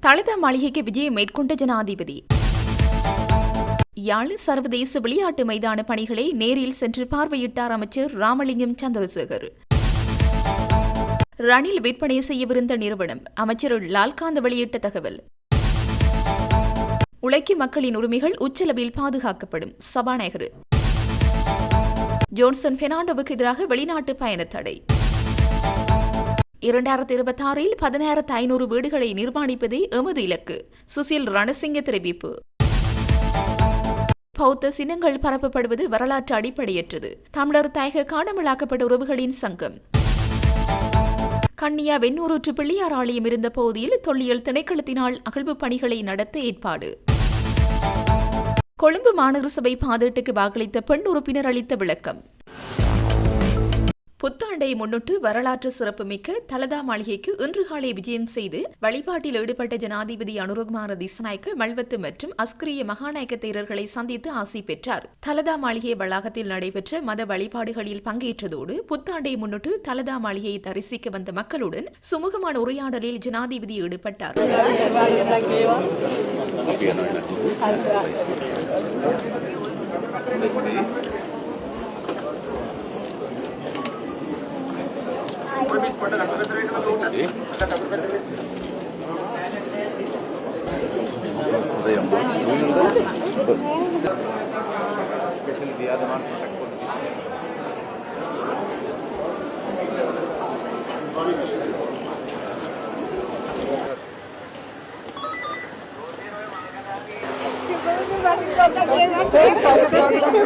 தலித மாளிகைக்கு விஜயம் மேற்கொண்ட ஜனாதிபதி. யாழ் சர்வதேச விளையாட்டு மைதான பணிகளை நேரில் சென்று பார்வையிட்டார் அமைச்சர் ராமலிங்கம் சந்திரசேகர். ரணில் விற்பனை செய்யவிருந்த நிறுவனம் அமைச்சர் லால்காந்த் வெளியிட்ட தகவல். உழைக்கும் மக்களின் உரிமைகள் உச்சளவில் பாதுகாக்கப்படும் சபாநாயகர். ஜோன்சன் பெர்னாண்டோவுக்கு எதிராக வெளிநாட்டு பயண தடை. இரண்டாயிரத்தி இருபத்தி ஆறில் பதினாயிரத்து ஐநூறு வீடுகளை நிர்மாணிப்பதே எமது இலக்கு. சுசில் ரணசிங்க தெரிவிப்பு. பௌத்த சின்னங்கள் பரப்பப்படுவது வரலாற்று அடிப்படையற்றது. தமிழர் தாயக காணாமலாக்கப்பட்ட உறவுகளின் சங்கம். கன்னியா வெண்ணூரூற்று பிள்ளையார் ஆலயம் இருந்த பகுதியில் தொல்லியல் திணைக்களத்தினால் அகழ்வு பணிகளை நடத்த ஏற்பாடு. கொழும்பு மாநகர சபை பாதீட்டுக்கு வாக்களித்த பெண் உறுப்பினர் அளித்த விளக்கம். புத்தாண்டை முன்னிட்டு வரலாற்று சிறப்புமிக்க தலதா மாளிகைக்கு இன்று காலை விஜயம் செய்து வழிபாட்டில் ஈடுபட்ட ஜனாதிபதி அனுரகுமார திசநாயக்க மல்வத்து மற்றும் அஸ்கிரிய மகாநாயக்க தேரர்களை சந்தித்து ஆசி பெற்றார். தலதா மாளிகை வளாகத்தில் நடைபெற்ற மத வழிபாடுகளில் பங்கேற்றதோடு புத்தாண்டை முன்னிட்டு தலதா மாளிகையை தரிசிக்க வந்த மக்களுடன் சுமூகமான உரையாடலில் ஜனாதிபதி ஈடுபட்டார். స్పెషల్ దియాద మాట్లాడుకుంటాను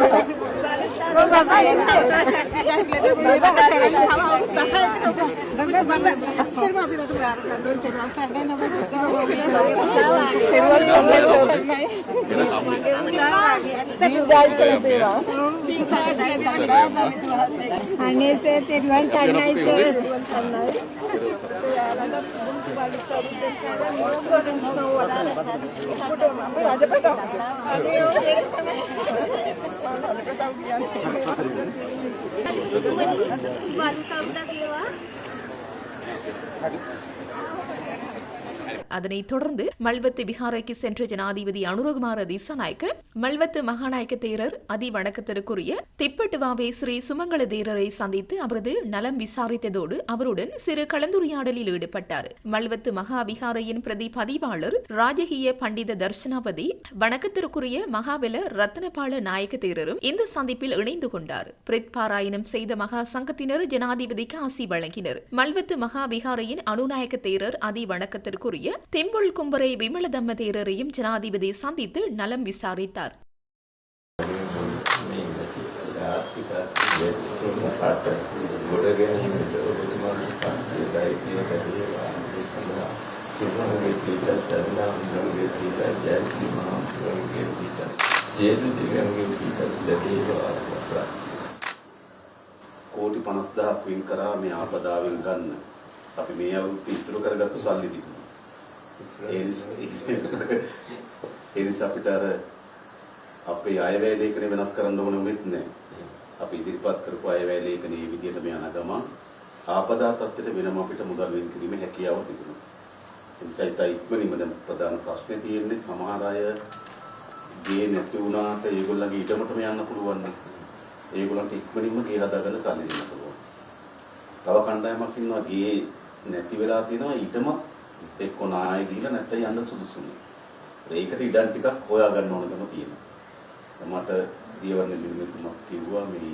Thank you. आणायचं तिरवण चालणायचं बांधकाम केव्हा அதனைத் தொடர்ந்து மல்வத்து விஹாரைக்கு சென்ற ஜனாதிபதி அனுரகுமார திசாநாயக்க மல்வத்து மகாநாயக்க தேரர் அதி வணக்கத்திற்குரிய திப்பட்டுவாவே ஸ்ரீ சுமங்கல தேரரை சந்தித்து அவரது நலம் விசாரித்ததோடு அவருடன் சிறு கலந்துரையாடலில் ஈடுபட்டார். மல்வத்து மகா விஹாரையின் பிரதி பதிவாளர் ராஜகீய பண்டித தர்ஷனாபதி வணக்கத்திற்குரிய மகாபல ரத்னபால நாயக்க தேரரும் இந்த சந்திப்பில் இணைந்து கொண்டார். பிரித் பாராயணம் செய்த மகா சங்கத்தினர் ஜனாதிபதிக்கு ஆசி வழங்கினர். மல்வத்து மகா விஹாரையின் அனுநாயக்க தேரர் அதி வணக்கத்திற்குரிய தெம்புள் கும்பரை விமலதம்ம தேரரையும் ஜனாதிபதி சந்தித்து நலம் விசாரித்தார் සියලු දෙවියන්ගේ පිටත් ලැබේවා වත්‍රා කෝටි 50000ක් වින් කරා මේ ආපදාවෙන් ගන්න. අපි මේ අවුරුද්ද ඉතුරු කරගත්තු සල්ලි තිබුණා. ඒ නිසා ඒ නිසා අපිට අර අපේ අයවැය ලේඛනය වෙනස් කරන්න ඕන වුණෙත් නැහැ. අපි ඉදිරිපත් කරපු අයවැය ලේඛනයේ මේ විදිහටම යන ගමන් ආපදා තත්ත්වයට වෙනම අපිට මුදල් වෙන් කිරීමේ හැකියාව තිබුණා. ඒ නිසා ඉතින් ඉක්මනින්ම දැන් ප්‍රධාන ප්‍රශ්නේ තියෙන්නේ සමහර අය ගේ නැති වුණාට ඒගොල්ලන්ගේ ඊටමටම යන්න පුළුවන් නේ. ඒගොල්ලන්ට ඉක්මනින්ම ගේ හදාගන්න සල්ලි දෙන්න පුළුවන්. තව කණ්ඩායමක් ඉන්නවා ගේ නැති වෙලා තියෙනවා ඊටම එක්ක නාය ගිහිල්ලා නැත්නම් යන්න සුදුසුයි. ඒකට ඉඩම් ටිකක් හොයාගන්න ඕනකම තියෙනවා. මට දියවර්ණ නිර්මිතුමක් කිව්වා මේ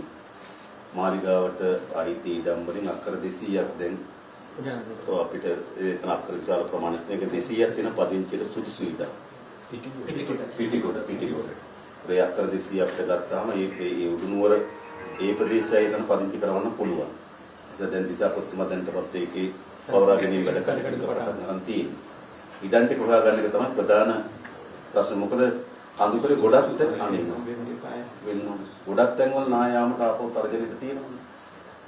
මාලිගාවට අයිති ඉඩම් වලින් අක්කර 200ක් දැන් අපිට එතන අක්කර විශාල ප්‍රමාණයක් මේක 200ක් තියෙන පදිංචියට සුදුසු ඉඩම්. පිටිකොඩ පිටිකොඩ පිටිකොඩ. ඒ අක්කර 200ක් ගත්තාම ඒ ඒ උඩුනුවර ඒ ප්‍රදේශය එතන පදිංචි කරවන්න පුළුවන්. නිසා දැන් දිසාපොත්තුමා දැන්ටපත් ඒකේ පවරා ගැනීම වැඩ කටයුතු කරගෙන තියෙන්නේ. ඉඩම් ටික හොයාගන්න එක තමයි ප්‍රධාන ප්‍රශ්න. මොකද අඳුකරේ ගොඩක් තැන් අනින්න. වෙන්න ගොඩක් තැන්වල නායාමට ආපහු තර්ජනෙට තියෙනවා.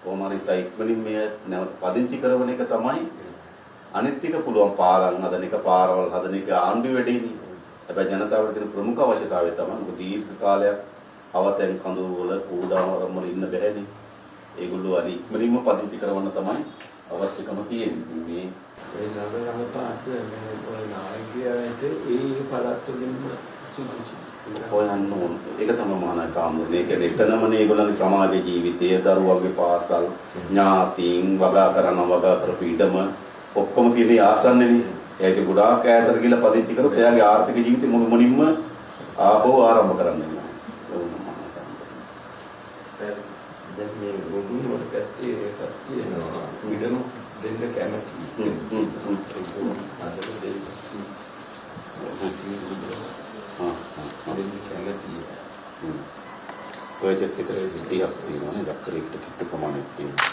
කොහොම හරි ඉතින් ඉක්මනින් මේ නැවත පදිංචි කරන එක තමයි අනිත් ටික පුළුවන් පාලම් හදන එක පාරවල් හදන එක ආණ්ඩු වැඩේනේ. හැබැයි ජනතාවට තියෙන ප්‍රමුඛ අවශ්‍යතාවය තමයි මොකද දීර්ඝ කාලයක් අවතෙන් කඳුරු වල කූඩාවරම් වල ඉන්න බැහැනේ. ඒගොල්ලෝ අර ඉක්මනින්ම පදිංචි කරවන්න තමයි අවශ්‍යකම තියෙන්නේ. මේ ඒ නම නම පාට මේ ඔය නායක ඒ පළාත්වලින්ම සුදුසු. හොයන්න ඕන. ඒක තමයි මහානාය කාමරේ. ඒ කියන්නේ එතනමනේ ඒගොල්ලන්ගේ සමාජ ජීවිතය, දරුවන්ගේ පාසල්, ඥාතීන් වගා කරන වගා කරපු ඉඩම ඔක්කොම තියෙන ආසන්නනේ. ඒක ගොඩාක් ඈතට ගිහලා පදිංචි කරොත් එයාගේ ආර්ථික ජීවිතේ මුළු මුනින්ම ආපහු ආරම්භ කරන්න වෙනවා. දැන් මේ කැමති අදට දෙන්න කැමති ඔයජසික සිද්ධියක් තියෙනවා නේද ඩක්කරේකට කිට්ටු ප්‍රමාණයක් තියෙනවා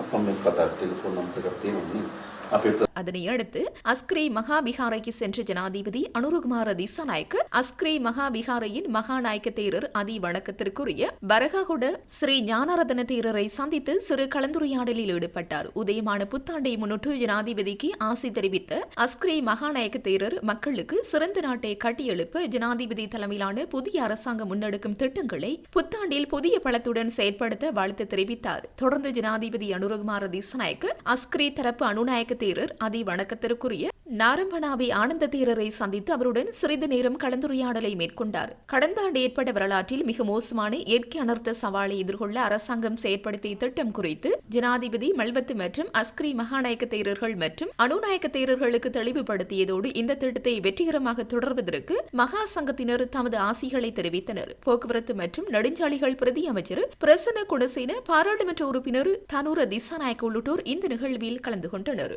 අපම මේ කතා ටෙලිෆෝන් නම්බර් එකක් තියෙනවා නේ අපේ அதனை அடுத்து அஸ்கிரி மகாபிகாரைக்கு சென்ற ஜனாதிபதி அனுருகுமார திசாநாயக்க அஸ்கிரி மகாபிகாரையின் மகாநாயக்க தேரர் அதி வணக்கத்திற்குரிய பரகாகுட ஸ்ரீ ஞானரதன தேரரை சந்தித்து சிறு கலந்துரையாடலில் ஈடுபட்டார். உதயமான புத்தாண்டை முன்னிட்டு ஜனாதிபதிக்கு ஆசை தெரிவித்த அஸ்கிரி மகாநாயக்க தேரர் மக்களுக்கு சிறந்த நாட்டை கட்டியெழுப்ப ஜனாதிபதி தலைமையிலான புதிய அரசாங்கம் முன்னெடுக்கும் திட்டங்களை புத்தாண்டில் புதிய பலத்துடன் செயற்படுத்த வாழ்த்து தெரிவித்தார். தொடர்ந்து ஜனாதிபதி அனுரகுமார திசநாயக்கு அஸ்கிரி தரப்பு அனுநாயக்க தேரர் அதி வணக்கத்திற்குரிய நாரம்பனாவி ஆனந்த தேரரை சந்தித்து அவருடன் சிறிது நேரம் கலந்துரையாடலை மேற்கொண்டார். கடந்த ஆண்டு ஏற்பட்ட வரலாற்றில் மிக மோசமான இயற்கை அனர்த்த சவாலை எதிர்கொள்ள அரசாங்கம் செயற்படுத்திய திட்டம் குறித்து ஜனாதிபதி மல்வத்து மற்றும் அஸ்கிரி மகாநாயக்க தேரர்கள் மற்றும் அணுநாயக்க தேரர்களுக்கு தெளிவுபடுத்தியதோடு இந்த திட்டத்தை வெற்றிகரமாக தொடர்வதற்கு மகா சங்கத்தினர் தமது ஆசிகளை தெரிவித்தனர். போக்குவரத்து மற்றும் நெடுஞ்சாலைகள் பிரதி அமைச்சர் பிரசன்ன குணசேன பாராளுமன்ற உறுப்பினர் தனூர திசாநாயக்க உள்ளிட்டோர் இந்த நிகழ்வில் கலந்து கொண்டனர்.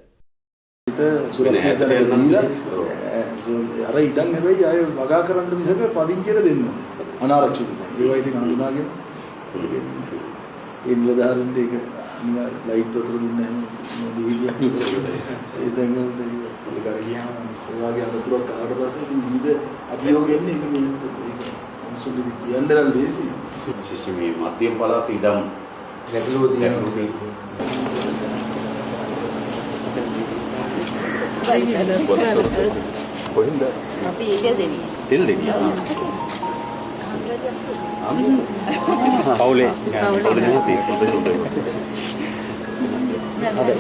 හිත සුරක්ෂිතව දීලා අර ඉඩම් හැබැයි අය වගා කරන්න මිසක පදිංචියට දෙන්න අනාරක්ෂිතව. ඒවා ඉතින් හඳුනාගෙන ඒ නිලධාරීන්ට ඒක ලයිට් වතුර දුන්නේ නැහැ දීලා. ඒ දැන් ඒක කර ගියාම වගේ අතුරක් ආවට පස්සේ ඉතින් විවිධ අභියෝග එන්නේ ඒක මේ ඒක මිනිස්සුන්ට කියන්න නම් ලේසි. විශේෂයෙන් මේ මධ්‍යම පළාත ඉඩම් ගැටලුව ගැටලු තියෙනවා. ತಿಳ್ದಿದೆಯಾ പൗലേ. പൗലിനെ തീർക്കുന്നത് അതെ.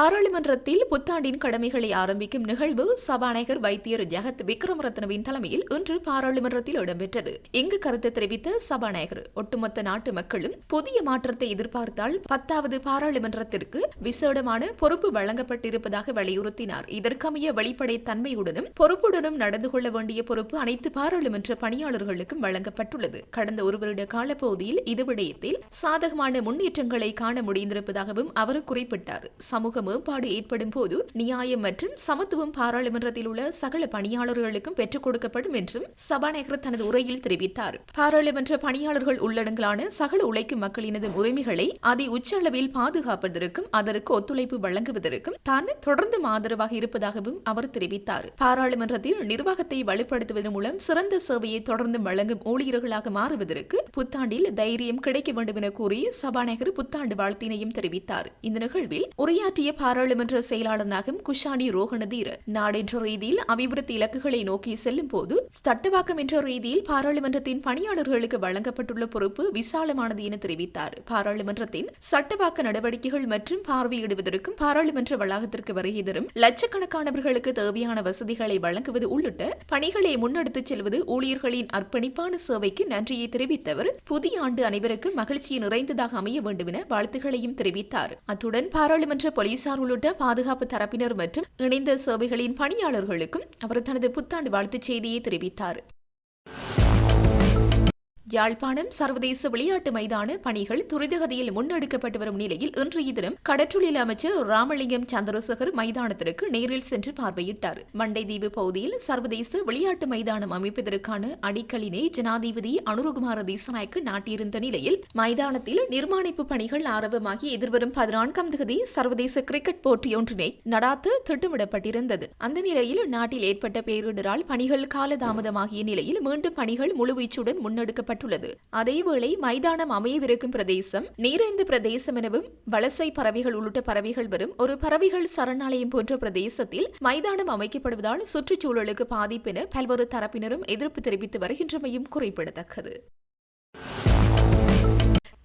பாராளுமன்றத்தில் புத்தாண்டின் கடமைகளை ஆரம்பிக்கும் நிகழ்வு சபாநாயகர் வைத்தியர் ஜெகத் விக்ரமரத்னவின் தலைமையில் இன்று பாராளுமன்றத்தில் இடம்பெற்றது. இங்கு கருத்து தெரிவித்த சபாநாயகர் ஒட்டுமொத்த நாட்டு மக்களும் புதிய மாற்றத்தை எதிர்பார்த்தால் பத்தாவது பாராளுமன்றத்திற்கு விசேடமான பொறுப்பு வழங்கப்பட்டிருப்பதாக வலியுறுத்தினார். இதற்கமைய வெளிப்படை தன்மையுடனும் பொறுப்புடனும் நடந்து கொள்ள வேண்டிய பொறுப்பு அனைத்து பாராளுமன்ற பணியாளர்களுக்கும் வழங்கப்பட்டுள்ளது. கடந்த ஒரு வருட காலப்பகுதியில் இது விடயத்தில் சாதகமான முன்னேற்றங்களை காண முடிந்திருப்பதாகவும் அவர் குறிப்பிட்டார். சமூக மேம்பாடு ஏற்படும் போது நியாயம் மற்றும் சமத்துவம் பாராளுமன்றத்தில் உள்ள சகல பணியாளர்களுக்கும் பெற்றுக் கொடுக்கப்படும் என்றும் சபாநாயகர் தனது உரையில் தெரிவித்தார். பாராளுமன்ற பணியாளர்கள் உள்ளடங்கலான சகல உழைக்கும் மக்களினது உரிமைகளை அதை உச்ச அளவில் பாதுகாப்பதற்கும் அதற்கு ஒத்துழைப்பு வழங்குவதற்கும் தான் தொடர்ந்து ஆதரவாக இருப்பதாகவும் அவர் தெரிவித்தார். பாராளுமன்றத்தில் நிர்வாகத்தை வலுப்படுத்துவதன் மூலம் சிறந்த சேவையை தொடர்ந்து வழங்கும் ஊழியர்களாக மாறுவதற்கு புத்தாண்டில் தைரியம் கிடைக்க வேண்டும் என கூறி சபாநாயகர் புத்தாண்டு வாழ்த்தினையும் தெரிவித்தார். இந்த நிகழ்வில் உரையாற்றிய பாராளுமன்ற செயலாளராகும் குஷானி ரோகணதீர. நாடென்ற ரீதியில் அபிவிருத்தி இலக்குகளை நோக்கி செல்லும் போது சட்டவாக்கம் என்ற ரீதியில் பாராளுமன்றத்தின் பணியாளர்களுக்கு வழங்கப்பட்டுள்ள பொறுப்பு விசாலமானது என தெரிவித்தார். பாராளுமன்றத்தின் சட்டவாக்க நடவடிக்கைகள் மற்றும் பார்வையிடுவதற்கும் பாராளுமன்ற வளாகத்திற்கு வருகை தரும் லட்சக்கணக்கானவர்களுக்கு தேவையான வசதிகளை வழங்குவது உள்ளிட்ட பணிகளை முன்னெடுத்துச் செல்வது ஊழியர்களின் அர்ப்பணிப்பான சேவைக்கு நன்றியை தெரிவித்தவர் புதிய ஆண்டு அனைவருக்கும் மகிழ்ச்சியை நிறைந்ததாக அமைய வேண்டும் என வாழ்த்துக்களையும் தெரிவித்தார். அத்துடன் பாராளுமன்ற போலீசார் உள்ளிட்ட பாதுகாப்பு தரப்பினர் மற்றும் இணைந்த சேவைகளின் பணியாளர்களுக்கும் அவர் தனது புத்தாண்டு வாழ்த்துச் செய்தியை தெரிவித்தார். யாழ்ப்பாணம் சர்வதேச விளையாட்டு மைதான பணிகள் துரிதகதியில் முன்னெடுக்கப்பட்டு வரும் நிலையில் இன்றைய தினம் கடற்றொழில் அமைச்சர் ராமலிங்கம் சந்திரசேகர் மைதானத்திற்கு நேரில் சென்று பார்வையிட்டார். மண்டைதீவு பகுதியில் சர்வதேச விளையாட்டு மைதானம் அமைப்பதற்கான அடிக்கலினை ஜனாதிபதி அனுருகுமார திசநாயக்கு நாட்டியிருந்த நிலையில் மைதானத்தில் நிர்மாணிப்பு பணிகள் ஆரம்பமாகி எதிர்வரும் பதினான்காம் தேதி சர்வதேச கிரிக்கெட் போட்டியொன்றினை நடாத்த திட்டமிடப்பட்டிருந்தது. அந்த நிலையில் நாட்டில் ஏற்பட்ட பேரிடரால் பணிகள் காலதாமதமாகிய நிலையில் மீண்டும் பணிகள் முழுவீச்சுடன் முன்னெடுக்கப்பட்டுள்ளது அதேவேளை மைதானம் அமையவிருக்கும் பிரதேசம் நீரைந்து பிரதேசம் எனவும் வலசை பறவைகள் உள்ளிட்ட பறவைகள் வரும் ஒரு பறவைகள் சரணாலயம் போன்ற பிரதேசத்தில் மைதானம் அமைக்கப்படுவதால் சுற்றுச்சூழலுக்கு பாதிப்பென பல்வேறு தரப்பினரும் எதிர்ப்பு தெரிவித்து வருகின்றமையும் குறிப்பிடத்தக்கது.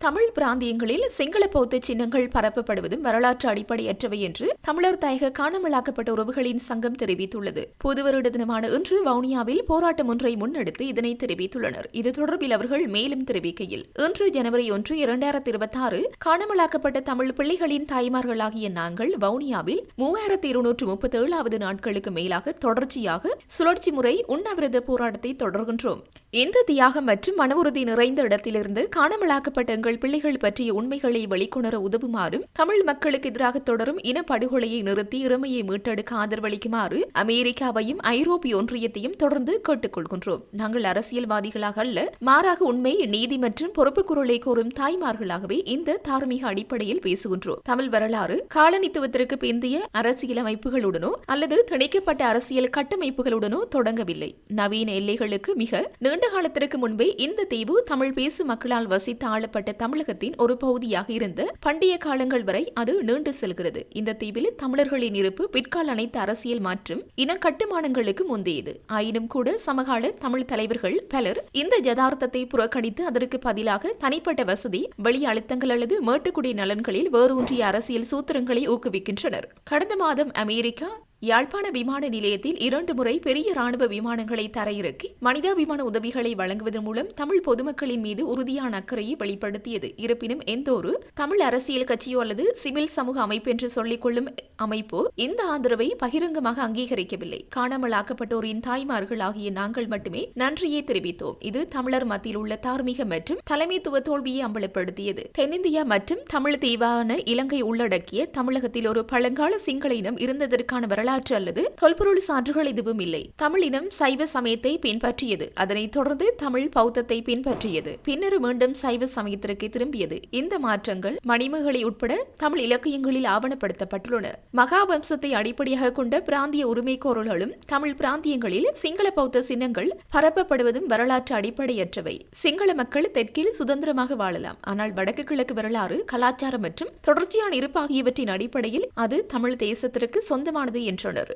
தமிழ் பிராந்தியங்களில் சிங்கள பௌத்த சின்னங்கள் பரப்பப்படுவதும் வரலாற்று அடிப்படையற்றவை என்று தமிழர் தாயக காணாமலாக்கப்பட்ட உறவுகளின் சங்கம் தெரிவித்துள்ளது. புது வருட தினமான இன்று வவுனியாவில் போராட்டம் ஒன்றை முன்னெடுத்து இதனை தெரிவித்துள்ளனர். இது தொடர்பில் அவர்கள் மேலும் தெரிவிக்கையில் இன்று ஜனவரி ஒன்று இரண்டாயிரத்தி இருபத்தி ஆறு காணாமலாக்கப்பட்ட தமிழ் பிள்ளைகளின் தாய்மார்களாகிய நாங்கள் வவுனியாவில் மூவாயிரத்தி இருநூற்று முப்பத்தி ஏழாவது நாட்களுக்கு மேலாக தொடர்ச்சியாக சுழற்சி முறை உண்ணாவிரத போராட்டத்தை தொடர்கின்றோம். இந்த தியாகம் மற்றும் மன உறுதி நிறைந்த இடத்திலிருந்து காணாமலாக்கப்பட்ட எங்கள் பிள்ளைகள் பற்றிய உண்மைகளை வெளிக்கொணர உதவுமாறும் தமிழ் மக்களுக்கு எதிராக தொடரும் இனப்படுகொலையை நிறுத்தி இறமையை மீட்டெடுக்க ஆதரவளிக்குமாறு அமெரிக்காவையும் ஐரோப்பிய ஒன்றியத்தையும் தொடர்ந்து கேட்டுக்கொள்கின்றோம். நாங்கள் அரசியல்வாதிகளாக அல்ல மாறாக உண்மை நீதி மற்றும் பொறுப்பு குரலை கோரும் தாய்மார்களாகவே இந்த தார்மீக அடிப்படையில் பேசுகின்றோம். தமிழ் வரலாறு காலனித்துவத்திற்கு பிந்தைய அரசியல் அமைப்புகளுடனோ அல்லது திணிக்கப்பட்ட அரசியல் கட்டமைப்புகளுடனோ தொடங்கவில்லை. நவீன எல்லைகளுக்கு மிக நீண்ட காலத்திற்கு முன்பே இந்த தீவு தமிழ் பேசும் மக்களால் வசித்து ஆளப்பட்ட தமிழகத்தின் ஒரு பகுதியாக இருந்த பண்டைய காலங்கள் வரை அது நீண்டு செல்கிறது. இந்த தீவில் தமிழர்களின் இருப்பு பிற்கால அனைத்து அரசியல் மாற்றம் இன கட்டுமானங்களுக்கு முந்தையது. ஆயினும் கூட சமகால தமிழ் தலைவர்கள் பலர் இந்த யதார்த்தத்தை புறக்கணித்து அதற்கு பதிலாக தனிப்பட்ட வசதி வெளி அழுத்தங்கள் அல்லது மேட்டுக்குடி நலன்களில் வேரூன்றிய அரசியல் சூத்திரங்களை ஊக்குவிக்கின்றனர். கடந்த மாதம் அமெரிக்கா யாழ்ப்பாண விமான நிலையத்தில் இரண்டு முறை பெரிய ராணுவ விமானங்களை தரையிறக்கி மனிதாபிமான உதவிகளை வழங்குவதன் மூலம் தமிழ் பொதுமக்களின் மீது உறுதியான அக்கறையை வெளிப்படுத்தியது. இருப்பினும் எந்த ஒரு தமிழ் அரசியல் கட்சியோ அல்லது சிவில் சமூக அமைப்பு என்று சொல்லிக் கொள்ளும் அமைப்போ இந்த ஆதரவை பகிரங்கமாக அங்கீகரிக்கவில்லை. காணாமலாக்கப்பட்டோரின் தாய்மார்கள் ஆகிய நாங்கள் மட்டுமே நன்றியை தெரிவித்தோம். இது தமிழர் மத்தியில் உள்ள தார்மீக மற்றும் தலைமைத்துவ தோல்வியை அம்பலப்படுத்தியது. தென்னிந்தியா மற்றும் தமிழ் தீவான இலங்கை உள்ளடக்கிய தமிழகத்தில் ஒரு பழங்கால சிங்கள இனம் இருந்ததற்கான வரலாற்று அல்லது தொல்பொருள் சான்றுகள் எதுவும் இல்லை. தமிழினம் சைவ சமயத்தை பின்பற்றியது. அதனைத் தொடர்ந்து தமிழ் பௌத்தத்தை பின்பற்றியது. பின்னர் மீண்டும் சைவ சமயத்திற்கு திரும்பியது. இந்த மாற்றங்கள் மணிமகளை உட்பட தமிழ் இலக்கியங்களில் ஆவணப்படுத்தப்பட்டுள்ளன. மகாவம்சத்தை அடிப்படையாக கொண்ட பிராந்திய உரிமை கோரல்களும் தமிழ் பிராந்தியங்களில் சிங்கள பௌத்த சின்னங்கள் பரப்பப்படுவதும் வரலாற்று அடிப்படையற்றவை. சிங்கள மக்கள் தெற்கில் சுதந்திரமாக வாழலாம். ஆனால் வடக்கு கிழக்கு வரலாறு கலாச்சாரம் மற்றும் தொடர்ச்சியான இருப்பு ஆகியவற்றின் அடிப்படையில் அது தமிழ் தேசத்திற்கு சொந்தமானது என்றனர்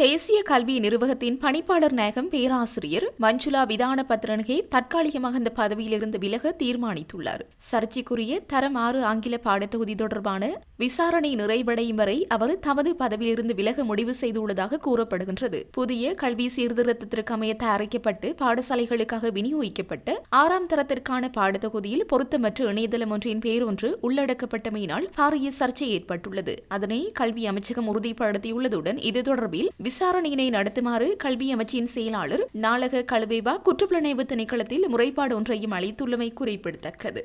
தேசிய கல்வி நிர்வாகத்தின் பணிப்பாளர் நாயகம் பேராசிரியர் மஞ்சுளா விதான பத்ரன்கே தற்காலிகமாக அந்த பதவியிலிருந்து விலக தீர்மானித்துள்ளார். சர்ச்சைக்குரிய தரம் ஆறு ஆங்கில பாடத்தொகுதி தொடர்பான விசாரணை நிறைவடையும் வரை அவர் தமது பதவியிலிருந்து விலக முடிவு செய்துள்ளதாக கூறப்படுகின்றது. புதிய கல்வி சீர்திருத்தத்திற்கு அமைய தயாரிக்கப்பட்டு பாடசாலைகளுக்காக விநியோகிக்கப்பட்ட ஆறாம் தரத்திற்கான பாடத்தொகுதியில் பொருத்தமற்ற இணையதளம் ஒன்றின் பேரொன்று உள்ளடக்கப்பட்டமையினால் பாரிய சர்ச்சை ஏற்பட்டுள்ளது. அதனை கல்வி அமைச்சகம் உறுதிப்படுத்தியுள்ளதுடன் இது தொடர்பில் விசாரணையினை நடத்துமாறு கல்வி அமைச்சின் செயலாளர் நாளக கழுவேவா குற்றப்புலனாய்வு திணைக்களத்தில் முறைப்பாடு ஒன்றையும் அளித்துள்ளமை குறிப்பிடத்தக்கது.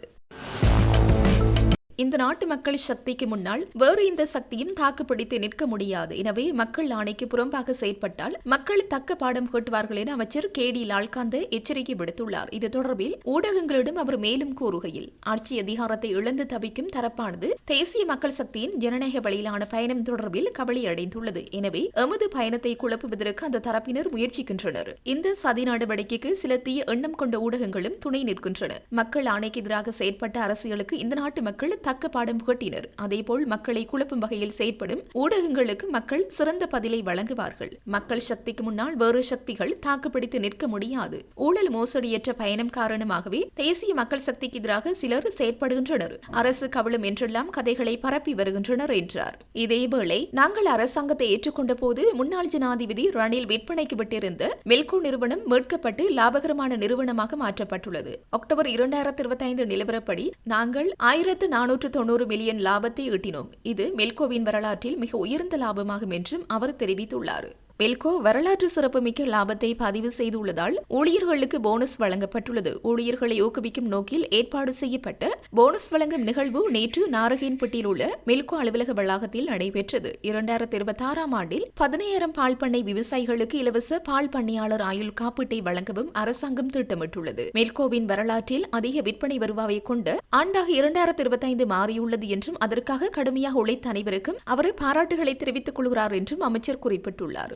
இந்த நாட்டு மக்கள் சக்திக்கு முன்னால் வேறு எந்த சக்தியும் தாக்குப்பிடித்து நிற்க முடியாது. எனவே மக்கள் ஆணைக்கு புறம்பாக செயற்பட்டால் மக்கள் தக்க பாடம் கேட்டுவார்கள் என அமைச்சர் கே டி லால்காந்த எச்சரிக்கை விடுத்துள்ளார். இது தொடர்பில் ஊடகங்களிடம் அவர் மேலும் கூறுகையில் ஆட்சி அதிகாரத்தை இழந்து தவிக்கும் தரப்பானது தேசிய மக்கள் சக்தியின் ஜனநாயக வழியிலான பயணம் தொடர்பில் கவலை அடைந்துள்ளது. எனவே எமது பயணத்தை குழப்புவதற்கு அந்த தரப்பினர் முயற்சிக்கின்றனர். இந்த சதி நடவடிக்கைக்கு சில தீய எண்ணம் கொண்ட ஊடகங்களும் துணை நிற்கின்றன. மக்கள் ஆணைக்கு எதிராக செயற்பட்ட அரசியலுக்கு இந்த நாட்டு மக்கள் தக்க பாடம் புகட்டினர். அதேபோல் மக்களை குழப்பும் வகையில் செயற்படும் ஊடகங்களுக்கு மக்கள் சிறந்த பதிலை வழங்குவார்கள். மக்கள் சக்திக்கு முன்னால் வேறு சக்திகள் தாக்குப்பிடித்து நிற்க முடியாது. ஊழல் மோசடியற்ற பயணம் காரணமாகவே தேசிய மக்கள் சக்திக்கு எதிராக சிலர் செயற்படுகின்றனர். அரசு கவலும் என்றெல்லாம் கதைகளை பரப்பி வருகின்றனர் என்றார். இதேவேளை நாங்கள் அரசாங்கத்தை ஏற்றுக்கொண்ட போது முன்னாள் ஜனாதிபதி ரணில் விற்பனைக்கு விட்டிருந்த மெல்கோ நிறுவனம் மீட்கப்பட்டு லாபகரமான நிறுவனமாக மாற்றப்பட்டுள்ளது. அக்டோபர் இரண்டாயிரத்தி இருபத்தி ஐந்து நிலவரப்படி நாங்கள் ஆயிரத்து நானூற்று தொண்ணூறு மில்லியன் லாபத்தை ஈட்டினோம். இது மெல்கோவின் வரலாற்றில் மிக உயர்ந்த லாபமாகும் என்றும் அவர் தெரிவித்துள்ளார். மெல்கோ வரலாற்று சிறப்புமிக்க லாபத்தை பதிவு செய்துள்ளதால் ஊழியர்களுக்கு போனஸ் வழங்கப்பட்டுள்ளது. ஊழியர்களை ஊக்குவிக்கும் நோக்கில் ஏற்பாடு செய்யப்பட்ட போனஸ் வழங்கும் நிகழ்வு நேற்று நாரகேன்பட்டியில் உள்ள மெல்கோ அலுவலக வளாகத்தில் நடைபெற்றது. இரண்டாயிரத்தி இருபத்தி ஆறாம் ஆண்டில் பதினாயிரம் பால் பண்ணை விவசாயிகளுக்கு இலவச பால் பண்ணையாளர் ஆயுள் காப்பீட்டை வழங்கவும் அரசாங்கம் திட்டமிட்டுள்ளது. மெல்கோவின் வரலாற்றில் அதிக விற்பனை வருவாயை கொண்ட ஆண்டாக இரண்டாயிரத்தி இருபத்தி ஐந்து மாறியுள்ளது என்றும் அதற்காக கடுமையாக உழைத்த அனைவருக்கும் அவர் பாராட்டுகளை தெரிவித்துக் கொள்கிறார் என்றும் அமைச்சர் குறிப்பிட்டுள்ளார்.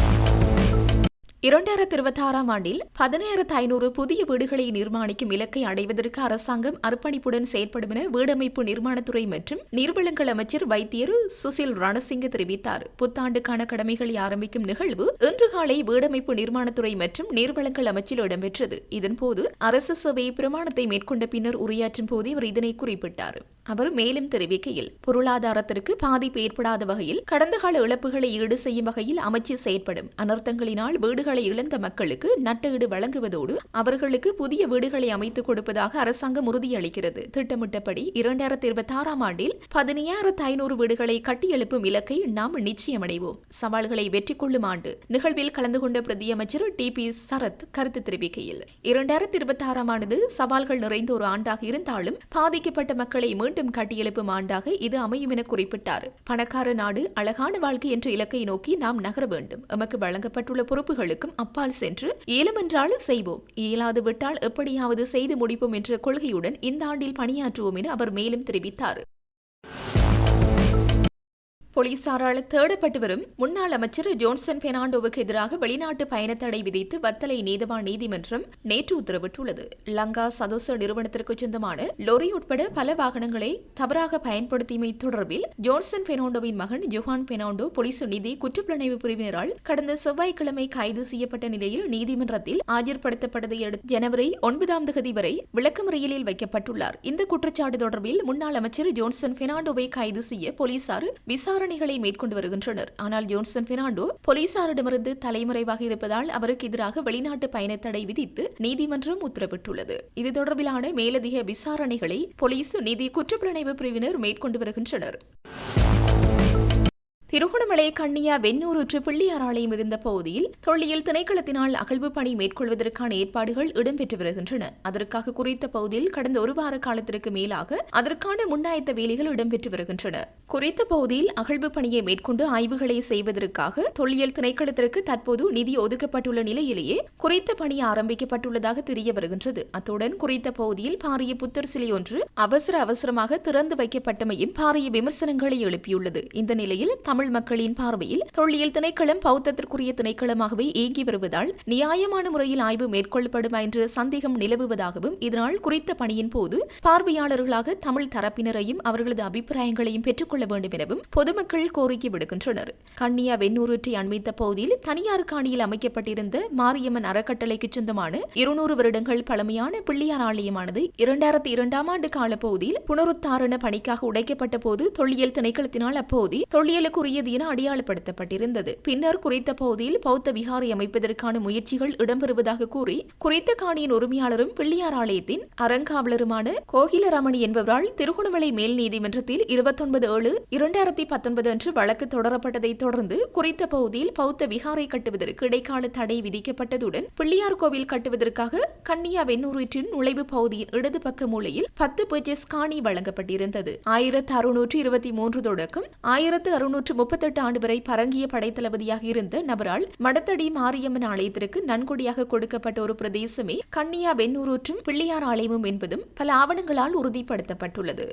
இரண்டாயிரத்தி இருபத்தி ஆறாம் ஆண்டில் பதினாயிரத்து ஐநூறு புதிய வீடுகளை நிர்மாணிக்கும் இலக்கை அடைவதற்கு அரசாங்கம் அர்ப்பணிப்புடன் செயற்படும் என வீடமைப்பு நிர்மாணத்துறை மற்றும் நீர்வளங்கள் அமைச்சர் வைத்தியர் சுசில் ரணசிங்க தெரிவித்தார். புத்தாண்டுக்கான கடமைகளை ஆரம்பிக்கும் நிகழ்வு இன்று காலை வீடமைப்பு நிர்மாணத்துறை மற்றும் நீர்வளங்கள் அமைச்சில் இடம்பெற்றது. இதன்போது அரசு சேவை பிரமாணத்தை மேற்கொண்ட பின்னர் உரையாற்றும் போது அவர் இதனை குறிப்பிட்டார். அவர் மேலும் தெரிவிக்கையில் பொருளாதாரத்திற்கு பாதிப்பு ஏற்படாத வகையில் கடந்த கால இழப்புகளை ஈடு செய்யும் வகையில் அமைச்சு செயற்படும். அனர்த்தங்களினால் வீடுகள் இழந்த மக்களுக்கு நட்டஈடு வழங்குவதோடு அவர்களுக்கு புதிய வீடுகளை அமைத்துக் கொடுப்பதாக அரசாங்கம் உறுதியளிக்கிறது. திட்டமிட்டபடி இரண்டாயிரத்தி இருபத்தி ஆறாம் ஆண்டில் பதினையாயிரத்து ஐநூறு வீடுகளை கட்டியெழுப்பும் இலக்கை நாம் நிச்சயமடைவோம். சவால்களை வெற்றி கொள்ளும் ஆண்டு. நிகழ்வில் கலந்து கொண்ட பிரதியமைச்சர் டி. பி. சரத் கருத்து தெரிவிக்கையில் இரண்டாயிரத்தி இருபத்தி ஆறாம் ஆண்டு சவால்கள் நிறைந்த ஒரு ஆண்டாக இருந்தாலும் பாதிக்கப்பட்ட மக்களை மீண்டும் கட்டியெழுப்பும் ஆண்டாக இது அமையும் என குறிப்பிட்டார். பணக்கார நாடு அழகான வாழ்க்கை என்ற இலக்கை நோக்கி நாம் நகர வேண்டும். எமக்கு வழங்கப்பட்டுள்ள பொறுப்புகளுக்கு பொறுப்புகளுக்கும் அப்பால் சென்று இயலுமென்றால் செய்வோம். இயலாது விட்டால் எப்படியாவது செய்து முடிப்போம் என்ற கொள்கையுடன் இந்த ஆண்டில் பணியாற்றுவோம் என அவர் மேலும் தெரிவித்தார். போலீசாரால் தேடப்பட்டு வரும் முன்னாள் அமைச்சர் ஜோன்சன் பெர்னாண்டோவுக்கு எதிராக வெளிநாட்டு பயணத்தடை விதித்து வத்தலை நீதவான் நீதிமன்றம் நேற்று உத்தரவிட்டுள்ளது. லங்கா சதோச நிறுவனத்திற்கு சொந்தமான லொரி உட்பட பல வாகனங்களை தவறாக பயன்படுத்தியமை தொடர்பில் ஜோன்சன் பெர்னாண்டோவின் மகன் ஜொஹான் பெர்னாண்டோ போலீஸ் நிதி குற்றப்புலனாய்வு பிரிவினரால் கடந்த செவ்வாய்க்கிழமை கைது செய்யப்பட்ட நிலையில் நீதிமன்றத்தில் ஆஜர்படுத்தப்பட்டதை அடுத்து ஜனவரி ஒன்பதாம் தேதி வரை விளக்கமறியலில் வைக்கப்பட்டுள்ளார். இந்த குற்றச்சாட்டு தொடர்பில் முன்னாள் அமைச்சர் ஜோன்சன் பெர்னாண்டோவை கைது செய்ய போலீசார் விசாரணைகளை மேற்கொண்டு வருகின்றனர். ஆனால் ஜோன்சன் பெர்னாண்டோ போலீசாரிடமிருந்து தலைமறைவாக இருப்பதால் அவருக்கு எதிராக வெளிநாட்டு பயணத்தடை விதித்து நீதிமன்றம் உத்தரவிட்டுள்ளது. இது தொடர்பிலான மேலதிக விசாரணைகளை போலீஸ் நிதி குற்றப்புலனாய்வு பிரிவினர் மேற்கொண்டு வருகின்றனர். திருகோணமலை கண்ணியா வெண்ணூருற்று பிள்ளையார் ஆலயம் இருந்த பகுதியில் தொல்லியல் திணைக்களத்தினால் அகழ்வு பணி மேற்கொள்வதற்கான ஏற்பாடுகள் இடம்பெற்று வருகின்றன. அதற்காக குறித்த பகுதியில் கடந்த ஒரு வார காலத்திற்கு மேலாக அதற்கான முன்னாயத்த வேலைகள் இடம்பெற்று வருகின்றன. குறித்த பகுதியில் அகழ்வு பணியை மேற்கொண்டு ஆய்வுகளை செய்வதற்காக தொல்லியல் திணைக்களத்திற்கு தற்போது நிதி ஒதுக்கப்பட்டுள்ள நிலையிலேயே குறித்த பணி ஆரம்பிக்கப்பட்டுள்ளதாக தெரிய வருகின்றது. அத்துடன் குறித்த பகுதியில் பாரிய புத்தர் சிலை ஒன்று அவசர அவசரமாக திறந்து வைக்கப்பட்டமையும் பாரிய விமர்சனங்களை எழுப்பியுள்ளது. இந்த நிலையில் தமிழ் தமிழ் மக்களின் பார்வையில் தொல்லியல் திணைக்களம் பௌத்தத்திற்குரிய திணைக்களமாகவே இயங்கி வருவதால் நியாயமான முறையில் ஆய்வு மேற்கொள்ளப்படுமா என்று சந்தேகம் நிலவுவதாகவும் இதனால் குறித்த பணியின் போது பார்வையாளர்களாக தமிழ் தரப்பினரையும் அவர்களது அபிப்பிராயங்களையும் பெற்றுக்கொள்ள வேண்டும் எனவும் பொதுமக்கள் கோரிக்கை விடுக்கின்றனர். கண்ணியா வெண்ணூரூற்றை அண்மித்த பகுதியில் தனியார் காணியில் அமைக்கப்பட்டிருந்த மாரியம்மன் அறக்கட்டளைக்கு சொந்தமான இருநூறு வருடங்கள் பழமையான பிள்ளையார் ஆலயமானது இரண்டாயிரத்தி இரண்டாம் ஆண்டு காலப்பகுதியில் புனருத்தாரண பணிக்காக உடைக்கப்பட்ட போது தொல்லியல் திணைக்களத்தினால் அப்பகுதி தொல்லியலுக்குரிய தொல்லியலுக்குரியது என அடையாளப்படுத்தப்பட்டிருந்தது. பின்னர் குறித்த பகுதியில் பௌத்த விகாரை அமைப்பதற்கான முயற்சிகள் இடம்பெறுவதாக கூறி குறித்த காணியின் உரிமையாளரும் பிள்ளையார் ஆலயத்தின் அறங்காவலருமான கோகிலரமணி என்பவரால் திருகோணமலை மேல் நீதிமன்றத்தில் இருபத்தொன்பது ஏழு இரண்டாயிரத்தி பத்தொன்பது அன்று வழக்கு தொடரப்பட்டதைத் தொடர்ந்து குறித்த பகுதியில் பௌத்த விகாரை கட்டுவதற்கு இடைக்கால தடை விதிக்கப்பட்டதுடன் பிள்ளையார் கோவில் கட்டுவதற்காக கன்னியா வெண்ணூரிற்றின் நுழைவு பகுதியின் இடது பக்க மூலையில் பத்து பர்ச்சேஸ் காணி வழங்கப்பட்டிருந்தது. ஆயிரத்து அறுநூற்று இருபத்தி மூன்று தொடக்கம் ஆயிரத்து அறுநூற்று முப்பத்தெட்டு ஆண்டு வரை பரங்கிய படைத்தளபதியாக இருந்த நபரால் மடத்தடி மாரியம்மன் ஆலயத்திற்கு நன்கொடியாக கொடுக்கப்பட்ட ஒரு பிரதேசமே கன்னியா வெண்ணூரூற்றும் பிள்ளையார் ஆலயமும் என்பதும் பல ஆவணங்களால் உறுதிப்படுத்தப்பட்டுள்ளது.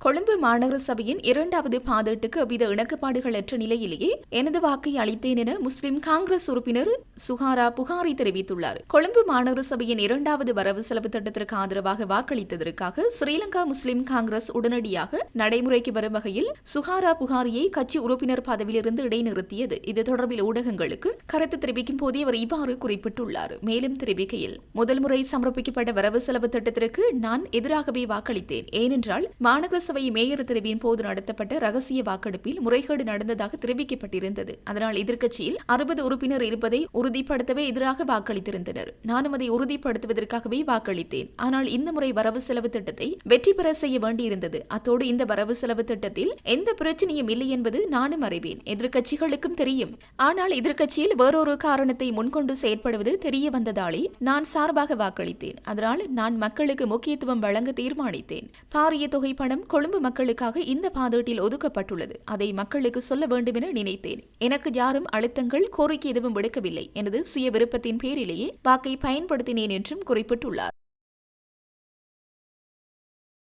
கொழும்பு மாநகர சபையின் இரண்டாவது பாதீட்டுக்கு எவ்வித இணக்கப்பாடுகளற்ற நிலையிலேயே எனது வாக்கை அளித்தேன் என முஸ்லிம் காங்கிரஸ் உறுப்பினர் சுஹாரா புகாரி தெரிவித்துள்ளார். கொழும்பு மாநகர சபையின் இரண்டாவது வரவு செலவு திட்டத்திற்கு ஆதரவாக வாக்களித்ததற்காக ஸ்ரீலங்கா முஸ்லிம் காங்கிரஸ் உடனடியாக நடைமுறைக்கு வரும் வகையில் சுஹாரா புகாரியை கட்சி உறுப்பினர் பதவியிலிருந்து இடைநிறுத்தியது. இது தொடர்பில் ஊடகங்களுக்கு கருத்து தெரிவிக்கும் போதே அவர் இவ்வாறு குறிப்பிட்டுள்ளார். மேலும் தெரிவிக்கையில் முதல் முறை சமர்ப்பிக்கப்பட்ட வரவு செலவு திட்டத்திற்கு நான் எதிராகவே வாக்களித்தேன். ஏனென்றால் மாநகர சபை மேயர் தெரிவின் போது நடத்தப்பட்ட ரகசிய வாக்கெடுப்பில் முறைகேடு நடந்ததாக தெரிவிக்கப்பட்டிருந்தது. அதனால் எதிர்க்கட்சியில் அறுபது உறுப்பினர் இருப்பதை உறுதிப்படுத்தவே எதிராக வாக்களித்திருந்தனர். நானும் அதை உறுதிப்படுத்துவதற்காகவே வாக்களித்தேன். ஆனால் இந்த முறை வரவு செலவு திட்டத்தை வெற்றி பெற செய்ய வேண்டியிருந்தது. அத்தோடு இந்த வரவு செலவு திட்டத்தில் எந்த பிரச்சனையும் இல்லை என்பது நானும் அறிவேன். எதிர்க்கட்சிகளுக்கும் தெரியும். ஆனால் எதிர்க்கட்சியில் வேறொரு காரணத்தை முன்கொண்டு செயற்படுவது தெரிய வந்ததாலே நான் சார்பாக வாக்களித்தேன். அதனால் நான் மக்களுக்கு முக்கியத்துவம் வழங்க தீர்மானித்தேன். பாரிய தொகை பணம் கொழும்பு மக்களுக்காக இந்த பாதீட்டில் ஒதுக்கப்பட்டுள்ளது. அதை மக்களுக்கு சொல்ல வேண்டும் என நினைத்தேன். எனக்கு யாரும் அழுத்தங்கள் கோரிக்கை எதுவும் விடுக்கவில்லை. எனது சுய விருப்பத்தின் பேரிலேயே வாக்கை பயன்படுத்தினேன் என்றும் குறிப்பிட்டுள்ளார்.